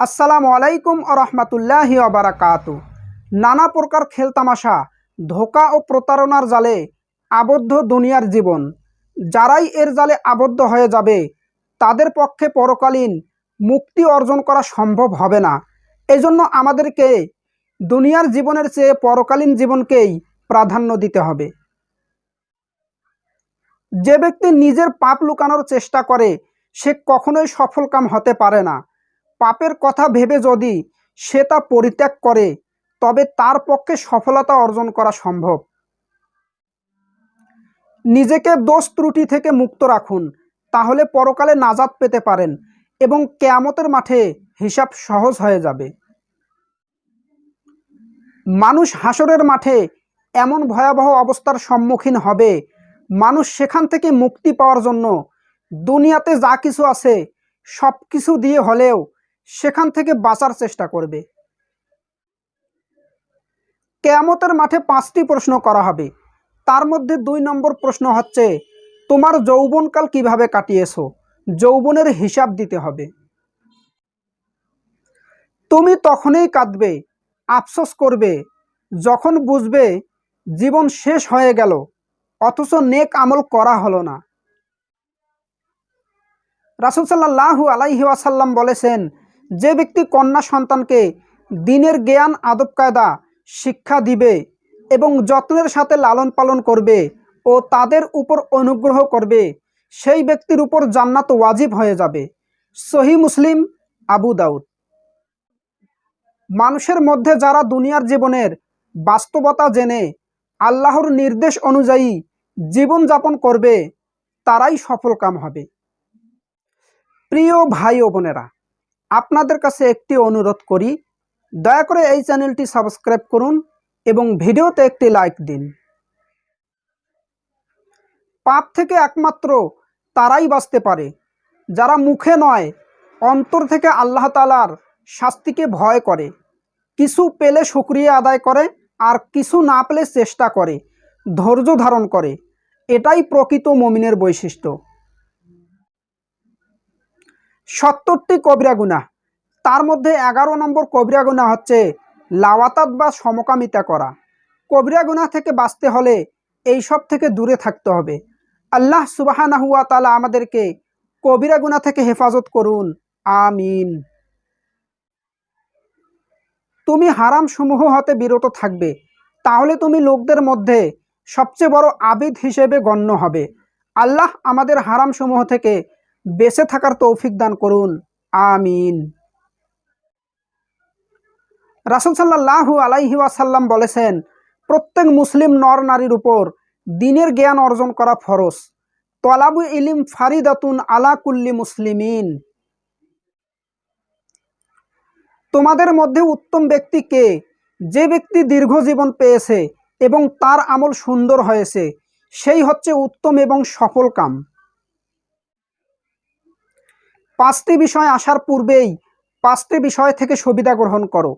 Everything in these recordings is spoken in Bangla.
আসসালামু আলাইকুম ও রহমতুল্লাহ বারাকাত। নানা প্রকার খেলতামাশা ধোকা ও প্রতারণার জালে আবদ্ধ দুনিয়ার জীবন। যারাই এর জালে আবদ্ধ হয়ে যাবে, তাদের পক্ষে পরকালীন মুক্তি অর্জন করা সম্ভব হবে না। এজন্য আমাদেরকে দুনিয়ার জীবনের চেয়ে পরকালীন জীবনকেই প্রাধান্য দিতে হবে। যে ব্যক্তি নিজের পাপ লুকানোর চেষ্টা করে, সে কখনোই সফলকাম হতে পারে না। পাপের কথা ভেবে যদি সে তা পরিত্যাগ করে, তবে তার পক্ষে সফলতা অর্জন করা সম্ভব। নিজেকে দোষ ত্রুটি থেকে মুক্ত রাখুন, তাহলে পরকালে নাজাদ পেতে পারেন এবং কেয়ামতের মাঠে হিসাব সহজ হয়ে যাবে। মানুষ হাসরের মাঠে এমন ভয়াবহ অবস্থার সম্মুখীন হবে, মানুষ সেখান থেকে মুক্তি পাওয়ার জন্য দুনিয়াতে যা কিছু আছে সব কিছু দিয়ে হলেও সেখান থেকে বাঁচার চেষ্টা করবে। কেয়ামতের মাঠে পাঁচটি প্রশ্ন করা হবে। তার মধ্যে দুই নম্বর প্রশ্ন হচ্ছে, তোমার যৌবনকাল কীভাবে কাটিয়েছ? যৌবনের হিসাব দিতে হবে। তুমি তখনই কাঁদবে, আফসোস করবে, যখন বুঝবে জীবন শেষ হয়ে গেল, অথচ নেক আমল করা হলো না। রাসুল সাল্লাহু আলাইহি ওয়াসাল্লাম বলেছেন যে ব্যক্তি কন্যা সন্তানকে দিনের জ্ঞান, আদব কায়দা, শিক্ষা দিবে এবং যত্নের সাথে লালন পালন করবে ও তাদের উপর অনুগ্রহ করবে, সেই ব্যক্তির উপর জান্নাত ওয়াজিব হয়ে যাবে। সহি মুসলিম আবু দাউদ। মানুষের মধ্যে যারা দুনিয়ার জীবনের বাস্তবতা জেনে, আল্লাহর নির্দেশ অনুযায়ী জীবন যাপন করবে, তারাই সফলকাম হবে। প্রিয় ভাই ও বোনেরা আপনাদের কাছে একটি অনুরোধ করি, দয়া করে এই চ্যানেলটি সাবস্ক্রাইব করুন এবং ভিডিওতে একটি লাইক দিন। পাপ থেকে একমাত্র তারাই বাঁচতে পারে, যারা মুখে নয়, অন্তর থেকে আল্লাহ তালার শাস্তিকে ভয় করে। কিছু পেলে সুক্রিয়া আদায় করে, আর কিছু না পেলে চেষ্টা করে, ধৈর্য ধারণ করে। এটাই প্রকৃত মমিনের বৈশিষ্ট্য। সত্তরটি কবিরা গুণা তার মধ্যে এগারো নম্বর কবিরা গুণা হচ্ছে লাওয়াতাত বা সমকামিতা করা। কবিরা গুণা থেকে বাঁচতে হলে এই সব থেকে দূরে থাকতে হবে। আল্লাহ সুবাহানাহুয়া তালা আমাদেরকে কবিরা গুণা থেকে হেফাজত করুন। আমিন। তুমি হারাম সমূহ হতে বিরত থাকবে। তাহলে তুমি লোকদের মধ্যে সবচেয়ে বড় আবিদ হিসেবে গণ্য হবে। আল্লাহ আমাদের হারাম সমূহ থেকে বেঁচে থাকার তৌফিক দান করুন। আমিন। রাসুল সাল্লাহু আলাইহি ওয়াসাল্লাম বলেছেন, প্রত্যেক মুসলিম নর নারীর উপর দিনের জ্ঞান অর্জন করা ফরজ। তলাবু ইলিম ফারিদাতুন আলা কুল্লি মুসলিমিন। তোমাদের মধ্যে উত্তম ব্যক্তি কে? যে ব্যক্তি দীর্ঘ জীবন পেয়েছে এবং তার আমল সুন্দর হয়েছে, সেই হচ্ছে উত্তম এবং সফল কাম। পাঁচটি বিষয় আসার পূর্বেই পাঁচটি বিষয় থেকে সুবিধা গ্রহণ করো।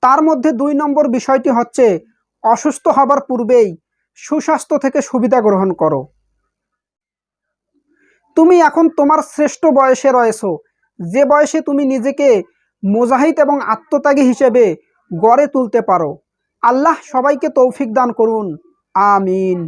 তার মধ্যে দুই নম্বর বিষয়টি হচ্ছে, অসুস্থ হবার পূর্বেই সুস্বাস্থ্য থেকে সুবিধা গ্রহণ করো। তুমি এখন তোমার শ্রেষ্ঠ বয়সে রয়েছো। যে বয়সে তুমি নিজেকে মোজাহিদ এবং আত্মত্যাগী হিসেবে গড়ে তুলতে পারো। আল্লাহ সবাইকে তৌফিক দান করুন। আমিন।